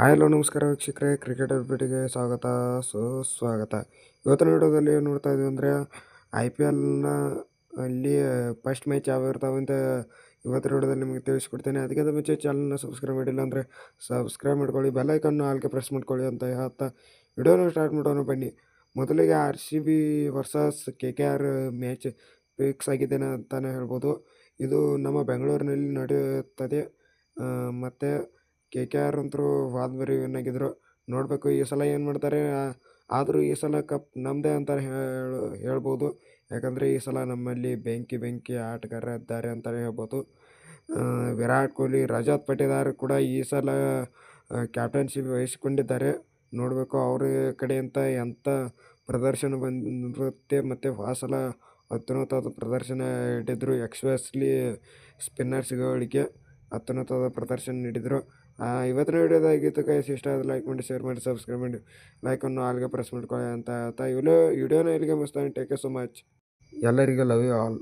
Hello ನಮಸ್ಕಾರ ವೀಕ್ಷಕರೇ. Cricket ಅಪ್ಡೇಟಿಗೆ ಸ್ವಾಗತ. ಸುಸ್ವಾಗತ. ಇವತ್ತಿನ ವಿಡಿಯೋದಲ್ಲಿ ಏನು ನೋಡ್ತಾ ಇದ್ದೀವಿ ಅಂದರೆ ಐ ಪಿ ಎಲ್ನ ಅಲ್ಲಿ ಫಸ್ಟ್ ಮ್ಯಾಚ್ ಯಾವ ಇರ್ತಾವೆ ಅಂತ ಇವತ್ತಿನ ವಿಡಿಯೋದಲ್ಲಿ ನಿಮಗೆ ತಿಳಿಸ್ಕೊಡ್ತೇನೆ. ಅದಕ್ಕಿಂತ ಮುಂಚೆ ಚಾನಲ್ನ ಸಬ್ಸ್ಕ್ರೈಬ್ ಮಾಡಿಲ್ಲ ಅಂದರೆ ಸಬ್ಸ್ಕ್ರೈಬ್ ಮಾಡ್ಕೊಳ್ಳಿ ಬೆಲ್ಲೈಕನ್ನು ಆಲ್ಗೆ ಪ್ರೆಸ್ ಮಾಡ್ಕೊಳ್ಳಿ ಅಂತ ಹೇಳ್ತಾ ವಿಡಿಯೋನ ಸ್ಟಾರ್ಟ್ ಮಾಡೋಣ ಬನ್ನಿ. ಮೊದಲಿಗೆ R C B versus K K R match fix ಆಗಿದ್ದೇನೆ ಅಂತಲೇ ಹೇಳ್ಬೋದು. ಇದು ನಮ್ಮ ಬೆಂಗಳೂರಿನಲ್ಲಿ ನಡೆಯುತ್ತದೆ. ಮತ್ತು ಕೆ ಕೆ ಆರ್ ಅಂತರೂ ವಾದ್ಬರಿ ವಿನ್ ಆಗಿದ್ದರು ನೋಡಬೇಕು ಈ ಸಲ ಏನು ಮಾಡ್ತಾರೆ ಆದರೂ ಈ ಸಲ ಕಪ್ ನಮ್ಮದೇ ಅಂತ ಹೇಳು, ಹೇಳ್ಬೋದು. ಯಾಕಂದರೆ ಈ ಸಲ ನಮ್ಮಲ್ಲಿ ಬೆಂಕಿ ಬೆಂಕಿ ಆಟಗಾರ ಇದ್ದಾರೆ ಅಂತಲೇ ಹೇಳ್ಬೋದು. ವಿರಾಟ್ ಕೊಹ್ಲಿ, ರಜತ್ ಪಟೇದಾರ್ ಕೂಡ ಈ ಸಲ ಕ್ಯಾಪ್ಟನ್ಶಿಪ್ ವಹಿಸಿಕೊಂಡಿದ್ದಾರೆ. ನೋಡಬೇಕು ಅವ್ರ ಕಡೆಯಿಂದ ಎಂಥ ಪ್ರದರ್ಶನ ಬಂದಿರುತ್ತೆ ಮತ್ತು ಆ ಸಲ ಅತ್ಯುನ್ನತವಾದ ಪ್ರದರ್ಶನ ಇಟ್ಟಿದ್ರು ಎಕ್ಸ್ಪ್ರೆಸ್ಲಿ ಸ್ಪಿನ್ನರ್ಸ್ಗಳಿಗೆ. ಅತ್ಯುನ್ನತವಾದ ಪ್ರದರ್ಶನ ನೀಡಿದರು. ಇವತ್ತಿನ ವಿಡಿಯೋದಾಗಿತ್ತು ಕೈಸ್ ಇಷ್ಟ ಆದ್ರೆ ಲೈಕ್ ಮಾಡಿ ಶೇರ್ ಮಾಡಿ ಸಬ್ಸ್ಕ್ರೈಬ್ ಮಾಡಿ. ಲೈಕನ್ನು ಆಲ್ಗೆ ಪ್ರೆಸ್ ಮಾಡ್ಕೊಳ್ಳಿ ಅಂತ ಹೇಳ್ತಾ ಇವಲೋ. ವಿಡಿಯೋನ ಇಲ್ಲಿಗೆ ಮುಗಿಸ್ತಾನೆ. ಟೇಕ್ ಯು ಸೊ ಮಚ್ ಎಲ್ಲರಿಗೂ ಲವ್ ಯು ಆಲ್